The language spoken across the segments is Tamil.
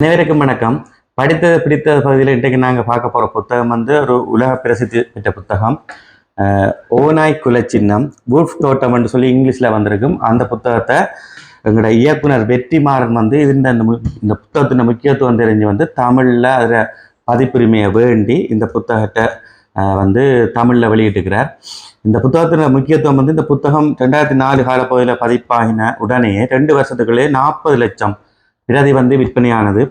அனைவருக்கும் வணக்கம். படித்தது பிடித்த பகுதியில் இன்றைக்கு நாங்கள் பார்க்க போகிற புத்தகம் வந்து ஒரு உலக பிரசித்தி பெற்ற புத்தகம். ஓநாய் குலச்சின்னம் வூல்ஃப் தோட்டம் என்று சொல்லி இங்கிலீஷில் வந்திருக்கும். அந்த புத்தகத்தை எங்களோட இயக்குனர் வெற்றிமாறன் வந்து இந்த இந்த இந்த புத்தகத்தின் முக்கியத்துவம் தெரிஞ்சு வந்து தமிழில் அதில் பதிப்புரிமையை வேண்டி இந்த புத்தகத்தை வந்து தமிழில் வெளியிட்டுக்கிறார் இந்த புத்தகத்தின் முக்கியத்துவம் வந்து இந்த புத்தகம் ரெண்டாயிரத்தி நாலு காலப்பகுதியில் பதிப்பாகின உடனேயே ரெண்டு வருஷத்துக்குள்ளே நாற்பது லட்சம் பிரதி வந்து விற்பனையானது.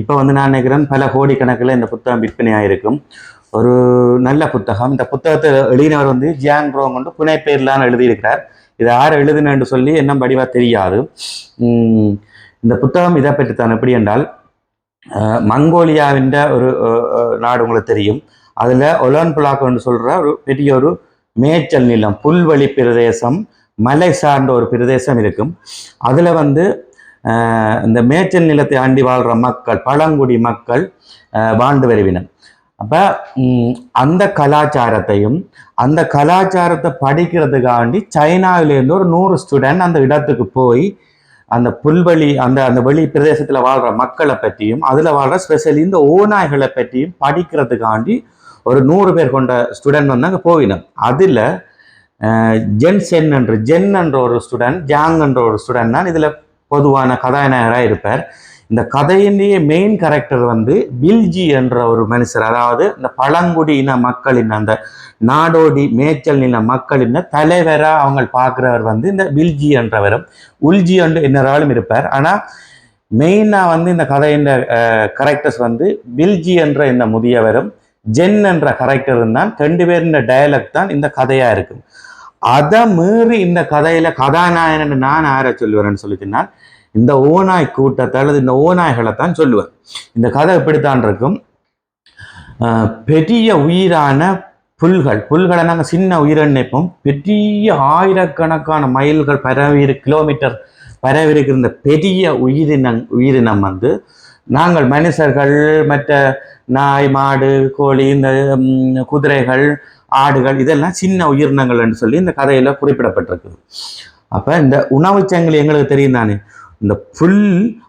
இப்போ வந்து நான் நினைக்கிறேன் பல கோடிக்கணக்கில் இந்த புத்தகம் விற்பனையாயிருக்கும். ஒரு நல்ல புத்தகம். இந்த புத்தகத்தை எழுதினவர் வந்து ஜியாங் ரோங் வந்து புனைப்பேர்லான்னு எழுதியிருக்கிறார். இது யார் எழுதினு சொல்லி என்ன வடிவாக தெரியாது. இந்த புத்தகம் இதை பற்றி தான் எப்படி என்றால் மங்கோலியாவின் ஒரு நாடு உங்களுக்கு தெரியும். அதில் ஒலான் புலாக்கோன்னு சொல்கிற ஒரு பெரிய ஒரு மேய்ச்சல் நிலம் புல்வெளி பிரதேசம் மலை சார்ந்த ஒரு பிரதேசம் இருக்கும். அதில் வந்து இந்த மேய்ச்சல் நிலத்தை ஆண்டி வாழ்கிற மக்கள் பழங்குடி மக்கள் வாழ்ந்து வருவினர். அப்போ அந்த கலாச்சாரத்தையும் அந்த கலாச்சாரத்தை படிக்கிறதுக்காண்டி சைனாவிலேருந்து ஒரு நூறு ஸ்டூடெண்ட் அந்த இடத்துக்கு போய் அந்த புல்வெளி அந்த அந்த வெளி பிரதேசத்தில் வாழ்கிற மக்களை பற்றியும் அதில் வாழ்கிற ஸ்பெஷலி இந்த ஓநாய்களை பற்றியும் படிக்கிறதுக்காண்டி ஒரு நூறு பேர் கொண்ட ஸ்டூடெண்ட் வந்து அங்கே போயினோம் அதில் ஜென் சென் என்று ஜென் என்ற ஒரு ஸ்டூடெண்ட் ஜாங் என்ற ஒரு ஸ்டூடெண்ட் தான் இதில் பொதுவான கதாநாயகராக இருப்பார். இந்த கதையிலேயே மெயின் கேரக்டர் வந்து பில்ஜி என்ற ஒரு மனுஷர் அதாவது இந்த பழங்குடி இன மக்களின் அந்த நாடோடி மேய்ச்சல் நில மக்களின் தலைவராக அவங்க பார்க்குறவர் வந்து இந்த பில்ஜி என்றவரும் உல்ஜி என்று என்னராலும் இருப்பார். ஆனால் மெயினாக வந்து இந்த கதையின் கரெக்டர்ஸ் வந்து பில்ஜி என்ற இந்த முதியவரும் ஜென் என்ற கரெக்டரும் தான் ரெண்டு பேர் இந்த டயலக் தான் இந்த கதையாக இருக்கும். அதை மீறி இந்த கதையில கதாநாயகன் நான் யாரை சொல்லுவேன்னு சொல்லி சொன்னால் இந்த ஓநாய் கூட்டத்தை அல்லது இந்த ஓநாய்களை தான் சொல்லுவேன். இந்த கதை இப்படித்தான் இருக்கும்? பெரிய உயிரான புல்கள். புல்களை நாங்கள் சின்ன உயிரை நினைப்போம். பெரிய ஆயிரக்கணக்கான மைல்கள் பரவி கிலோமீட்டர் பரவி இருக்கிற இந்த பெரிய உயிரினம் உயிரினம் வந்து நாங்கள் மனுஷர்கள் மற்ற நாய் மாடு கோழி இந்த குதிரைகள் ஆடுகள் இதெல்லாம் சின்ன உயிரினங்கள் என்று சொல்லி இந்த கதையில குறிப்பிடப்பட்டிருக்குது அப்ப இந்த உணவுச் சங்கிலி எங்களுக்கு தெரியும் தானே? இந்த புல்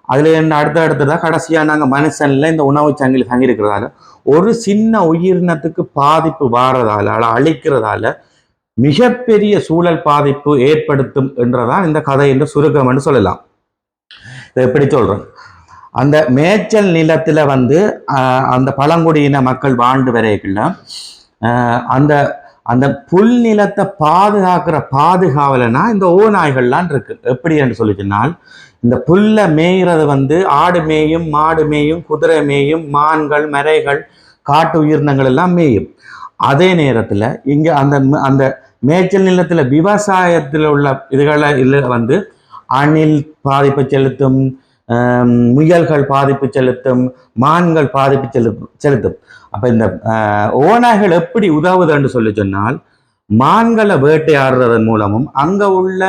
அதுல என்ன அடுத்த அடுத்ததாக கடைசியா நாங்கள் மனுஷன்ல இந்த உணவுச் சங்கிலி தங்கியிருக்கிறதால ஒரு சின்ன உயிரினத்துக்கு பாதிப்பு வாரதால அழிக்கிறதால மிகப்பெரிய சூழல் பாதிப்பு ஏற்படுத்தும் என்றதான் இந்த கதை என்று சுருக்கம் என்று சொல்லலாம். இதை எப்படி சொல்றேன் அந்த மேய்ச்சல் நிலத்துல வந்து அந்த பழங்குடியின மக்கள் வாழ்ந்து வரைக்குள்ள அந்த அந்த புல் நிலத்தை பாதுகாக்கிற பாதுகாவலனா இந்த ஓநாய்கள்லாம் இருக்கு. எப்படி என்று சொல்லி சொன்னால் இந்த புல்லை மேய்கிறது வந்து ஆடு மேயும் மாடு மேயும் குதிரை மேயும் மான்கள் மரைகள் காட்டு உயிரினங்கள் எல்லாம் மேயும். அதே நேரத்தில் இங்கே அந்த அந்த மேய்ச்சல் நிலத்தில் விவசாயத்தில் உள்ள இதுகளை இல்லை வந்து அணில் பாதிப்பு செலுத்தும் முயல்கள் பாதிப்பு செலுத்தும் மான்கள் பாதிப்பு செலு செலுத்தும். அப்போ இந்த ஓநாய்கள் எப்படி உதவுதுன்னு சொல்லி சொன்னால் மான்களை வேட்டையாடுறதன் மூலமும் அங்கே உள்ள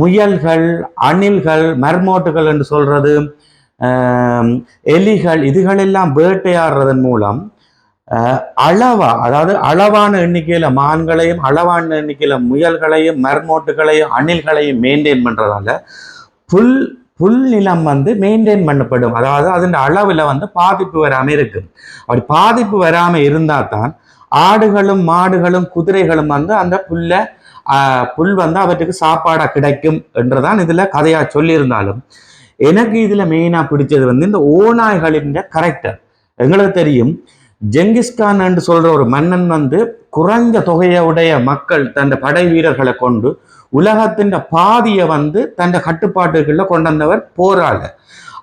முயல்கள் அணில்கள் மர்மோட்டுகள் என்று சொல்றது எலிகள் இதுகளெல்லாம் வேட்டையாடுறதன் மூலம் அளவா அதாவது அளவான எண்ணிக்கையில மான்களையும் அளவான எண்ணிக்கையில முயல்களையும் மர்மோட்டுகளையும் அணில்களையும் மெயின்டைன் பண்றதால புல் புல் நிலம் வந்து மெயின்டைன் பண்ணப்படும். அதாவது அதன் அளவில் வந்து பாதிப்பு வராமல் இருக்கும். அப்படி பாதிப்பு வராமல் இருந்தால் தான் ஆடுகளும் மாடுகளும் குதிரைகளும் வந்து அந்த புல்லை புல் வந்து அவற்றுக்கு சாப்பாடாக கிடைக்கும் என்றுதான் இதில் கதையாக சொல்லியிருந்தாலும் எனக்கு இதில் மெயினாக பிடிச்சது வந்து இந்த ஓநாய்களின் கரெக்டர் எங்களுக்கு தெரியும் ஜெங்கிஸ்கான் என்று சொல்ற ஒரு மன்னன் வந்து குறைந்த தொகையை உடைய மக்கள் தன் படை வீரர்களை கொண்டு உலகத்தின் பாதியை வந்து தன் கட்டுப்பாட்டுக்குள்ள கொண்டு வந்தவர் போரால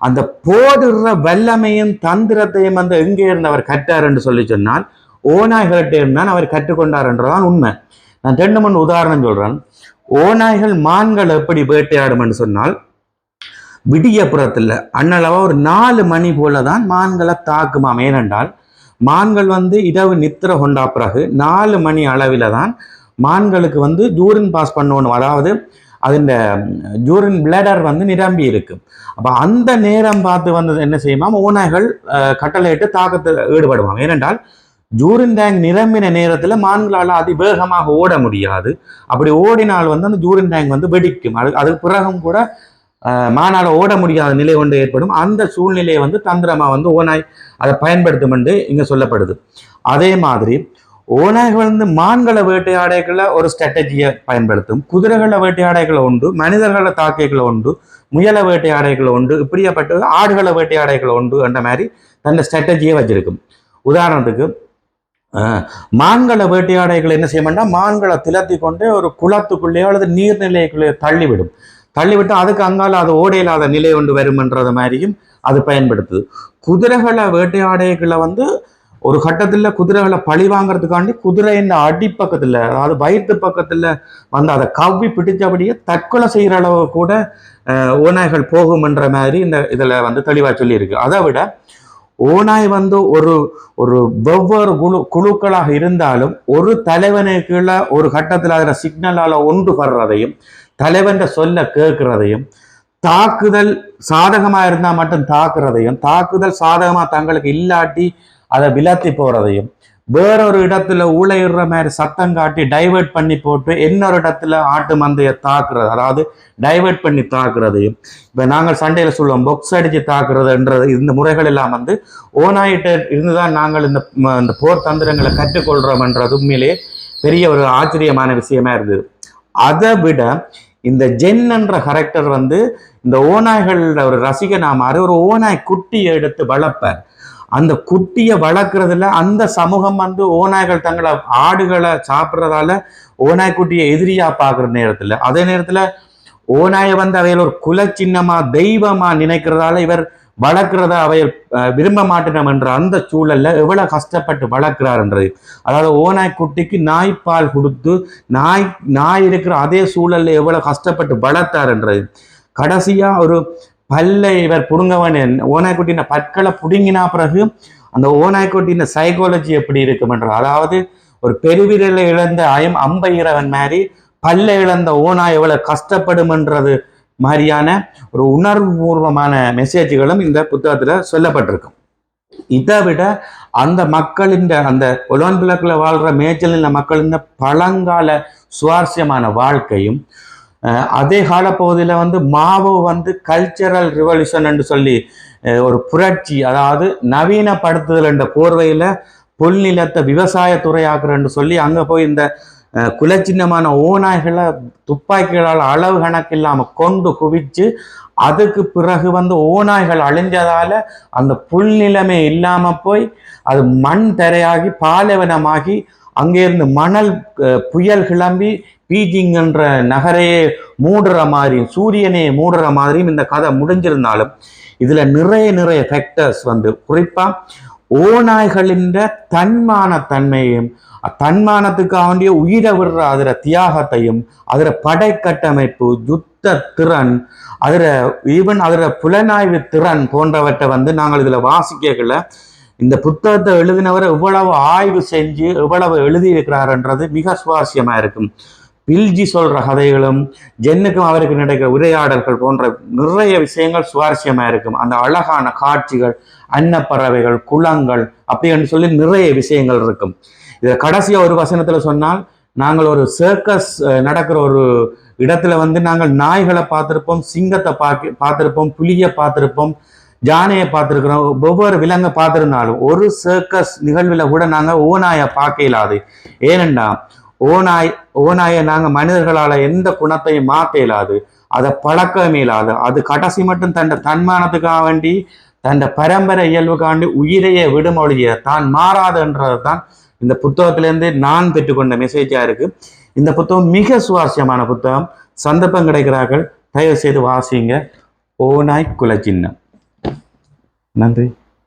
அந்த போடுற வல்லமையும் தந்திரத்தையும் வந்து எங்கே இருந்து அவர் கற்றார் என்று சொல்லி சொன்னால் ஓநாய்கள்கிட்ட இருந்தான் அவர் கற்றுக்கொண்டார் என்றதான் உண்மை. நான் ரெண்டு மூணு உதாரணம் சொல்றேன். ஓநாய்கள் மான்கள் எப்படி வேட்டையாடும் என்று சொன்னால் விடியப்புறத்தில் அண்ணளவா ஒரு நாலு மணி போல தான் மான்களை தாக்குமாம். ஏனென்றால் மான்கள் வந்து இரவு நித்திர கொண்டா பிறகு நாலு மணி அளவில் தான் மான்களுக்கு வந்து ஜூரின் பாஸ் பண்ணணும் அதாவது அதில் ஜூரின் பிளேடர் வந்து நிரம்பி இருக்கும் அப்போ அந்த நேரம் பார்த்து வந்தது என்ன செய்யுமா? ஓநாய்கள் கட்டளையிட்டு தாக்கத்தில் ஈடுபடுவாங்க. ஏனென்றால் ஜூரின் டேங்க் நிரம்பின நேரத்தில் மான்களால் அதிவேகமாக ஓட முடியாது. அப்படி ஓடினால் வந்து அந்த ஜூரின் டேங்க் வந்து வெடிக்கும். அது அதுக்கு பிறகும் கூட மானால் ஓட முடியாத நிலை ஒன்று ஏற்படும். அந்த சூழ்நிலையை வந்து தந்திரமாக வந்து ஓநாய் அதை பயன்படுத்தும் என்று இங்கே சொல்லப்படுது. அதே மாதிரி ஓநாய்கள் வந்து மான்களை வேட்டையாடைகளை ஒரு ஸ்ட்ராட்டஜியை பயன்படுத்தும். குதிரைகளை வேட்டையாடைகளை உண்டு மனிதர்களை தாக்கைகளை உண்டு முயலை வேட்டையாடைகளை உண்டு இப்படியாப்பட்ட ஆடுகளை வேட்டையாடைகளை உண்டு என்ற மாதிரி தன்னை ஸ்ட்ராட்டஜியை வச்சிருக்கும். உதாரணத்துக்கு அஹ், மான்களை வேட்டையாடைகள் என்ன செய்யணும்னா மான்களை திலத்தி கொண்டே ஒரு குளத்துக்குள்ளேயோ அல்லது நீர்நிலைக்குள்ளேயோ தள்ளிவிடும். தள்ளிவிட்டு அதுக்கு அங்கால அது ஓடையில்லாத நிலை ஒன்று வரும்ன்றது மாதிரியும் அது பயன்படுத்துது. குதிரைகளை வேட்டையாடைகளை வந்து ஒரு கட்டத்தில் குதிரைகளை பழி வாங்குறதுக்காண்டி குதிரையின் அடிப்பக்கத்தில் அதாவது வயிற்று பக்கத்தில் வந்து அதை கவ்வி பிடிச்சபடியே தற்கொலை செய்கிற அளவு கூட ஓநாய்கள் போகும்ன்ற மாதிரி இந்த இதில் வந்து தெளிவாக சொல்லியிருக்கு. அதை விட ஓநாய் வந்து ஒரு ஒரு வெவ்வேறு குழு குழுக்களாக இருந்தாலும் ஒரு தலைவனை கீழே ஒரு கட்டத்தில் அதில் சிக்னலால் ஒன்று படுறதையும் தலைவன் சொல்ல கேட்கிறதையும் தாக்குதல் சாதகமாக இருந்தால் மட்டும் தாக்குறதையும் தாக்குதல் சாதகமாக தங்களுக்கு இல்லாட்டி அதை விலத்தி போறதையும் வேறொரு இடத்துல ஊழையிடுற மாதிரி சத்தம் காட்டி டைவர்ட் பண்ணி போட்டு இன்னொரு இடத்துல ஆட்டு மந்தையை தாக்குறது அதாவது டைவர்ட் பண்ணி தாக்குறதையும் இப்போ நாங்கள் சண்டையில் சொல்லுவோம் பொக்ஸ் அடித்து தாக்குறதுன்றது இந்த முறைகள் எல்லாம் வந்து ஓநாய்கிட்ட இருந்து தான் நாங்கள் இந்த இந்த போர் தந்திரங்களை கற்றுக்கொள்கிறோம்ன்றது உண்மையிலே பெரிய ஒரு ஆச்சரியமான விஷயமா இருந்தது. அதை விட இந்த ஜென் என்ற கரெக்டர் வந்து இந்த ஓநாய்களோட ஒரு ரசிகனா மாறி ஒரு ஓநாய் குட்டியை எடுத்து வளர்ப்பார். அந்த குட்டியை வளர்க்குறதுல அந்த சமூகம் வந்து ஓநாய்கள் தங்களை ஆடுகளை சாப்பிட்றதால ஓநாய் குட்டியை எதிரியா பார்க்குற நேரத்தில் அதே நேரத்தில் ஓநாயை வந்து அவையில் ஒரு குல சின்னமாக தெய்வமா நினைக்கிறதால இவர் வளர்க்குறத அவையில் விரும்ப மாட்டினம் என்ற அந்த சூழல்ல எவ்வளவு கஷ்டப்பட்டு வளர்க்கிறாருன்றது அதாவது ஓநாய் குட்டிக்கு நாய்ப்பால் கொடுத்து நாய் நாய் இருக்கிற அதே சூழல்ல எவ்வளவு கஷ்டப்பட்டு வளர்த்தாருன்றது கடைசியா ஒரு பல்லை இவர் புடுங்கவன் ஓநாய்க்குட்டின பற்களை புடுங்கினா பிறகு அந்த ஓநாய்க்குட்டின சைக்காலஜி எப்படி இருக்குமென்ற அதாவது ஒரு பெருவிரலை இழந்த அயம் அம்பையிறவன் மாதிரி பல்லை இழந்த ஓநாய் எவ்வளவு கஷ்டப்படுமென்றது மாதிரியான ஒரு உணர்வுபூர்வமான மெசேஜ்களும் இந்த புத்தகத்துல சொல்லப்பட்டிருக்கும். இதை விட அந்த மக்களின் அந்த ஒலம்பிளக்கில் வாழ்ற மேய்ச்சலின் மக்களின் பழங்கால சுவாரஸ்யமான வாழ்க்கையும் அதே அதே காலப்பகுதியில் வந்து மாவு வந்து கல்ச்சரல் ரிவல்யூஷன் என்று சொல்லி ஒரு புரட்சி அதாவது நவீனப்படுத்துதல் என்ற போர்வையில் புல்நிலத்தை விவசாயத்துறையாக்குறன்னு சொல்லி அங்கே போய் இந்த குலச்சின்னமான ஓநாய்களை துப்பாக்கிகளால் அளவு கணக்கு இல்லாமல் கொண்டு குவிச்சு அதுக்கு பிறகு வந்து ஓநாய்கள் அழிஞ்சதால அந்த புல்நிலமே இல்லாமல் போய் அது மண் தரையாகி பாலைவனமாகி அங்கேருந்து மணல் புயல் கிளம்பி பீஜிங் என்ற நகரையே மூடுற மாதிரியும் சூரியனே மூடுற மாதிரியும் இந்த கதை முடிஞ்சிருந்தாலும் இதுல நிறைய நிறைய ஃபேக்டர்ஸ் வந்து குறிப்பா ஓநாய்களின் தன்மான தன்மையும் தன்மானத்துக்காக வேண்டிய உயிரை விடுற அதில் தியாகத்தையும் அதில் படைக்கட்டமைப்பு யுத்த திறன் அதில் ஈவன் அதில் புலனாய்வு திறன் போன்றவற்றை வந்து நாங்கள் இதில் வாசிக்கல இந்த புத்தகத்தை எழுதினவர் எவ்வளவு ஆய்வு செஞ்சு எவ்வளவு எழுதியிருக்கிறாருன்றது மிக சுவாரஸ்யமாக இருக்கும். பில்ஜி சொல்ற கதைகளும் ஜென்னுக்கும் அவருக்கு நடக்கிற உரையாடல்கள் போன்ற நிறைய விஷயங்கள் சுவாரஸ்யமா இருக்கும். அந்த அழகான காட்சிகள் அன்னப்பறவைகள் குளங்கள் அப்படின்னு சொல்லி நிறைய விஷயங்கள் இருக்கும். இதை கடைசியா ஒரு வசனத்துல சொன்னால் நாங்கள் ஒரு சர்க்கஸ் நடக்கிற ஒரு இடத்துல வந்து நாங்கள் நாய்களை பார்த்திருப்போம் சிங்கத்தை பார்க்க பார்த்திருப்போம் புலியை பார்த்திருப்போம் ஜானையை பார்த்துருக்குறோம் ஒவ்வொரு விலங்கை பார்த்துருந்தாலும் ஒரு சர்க்கஸ் நிகழ்வில் கூட நாங்கள் ஓநாயை பார்க்க இயலாது. ஏனெண்டா ஓநாய் ஓநாயை நாங்கள் மனிதர்களால் எந்த குணத்தையும் மாற்ற இயலாது. அதை பழக்கமே இல்லாது. அது கடைசி மட்டும் தன் தன்மானத்துக்காக வேண்டி தன் பரம்பரை இயல்புக்காண்டி உயிரையே விடுமொழிய தான் மாறாதுன்றது தான் இந்த புத்தகத்திலேருந்து நான் பெற்றுக்கொண்ட மெசேஜாக இருக்குது இந்த புத்தகம் மிக சுவாரஸ்யமான புத்தகம். சந்தர்ப்பம் கிடைக்கிறார்கள். தயவு செய்து வாசிங்க. ஓநாய் குலச்சின்னம். நன்றி.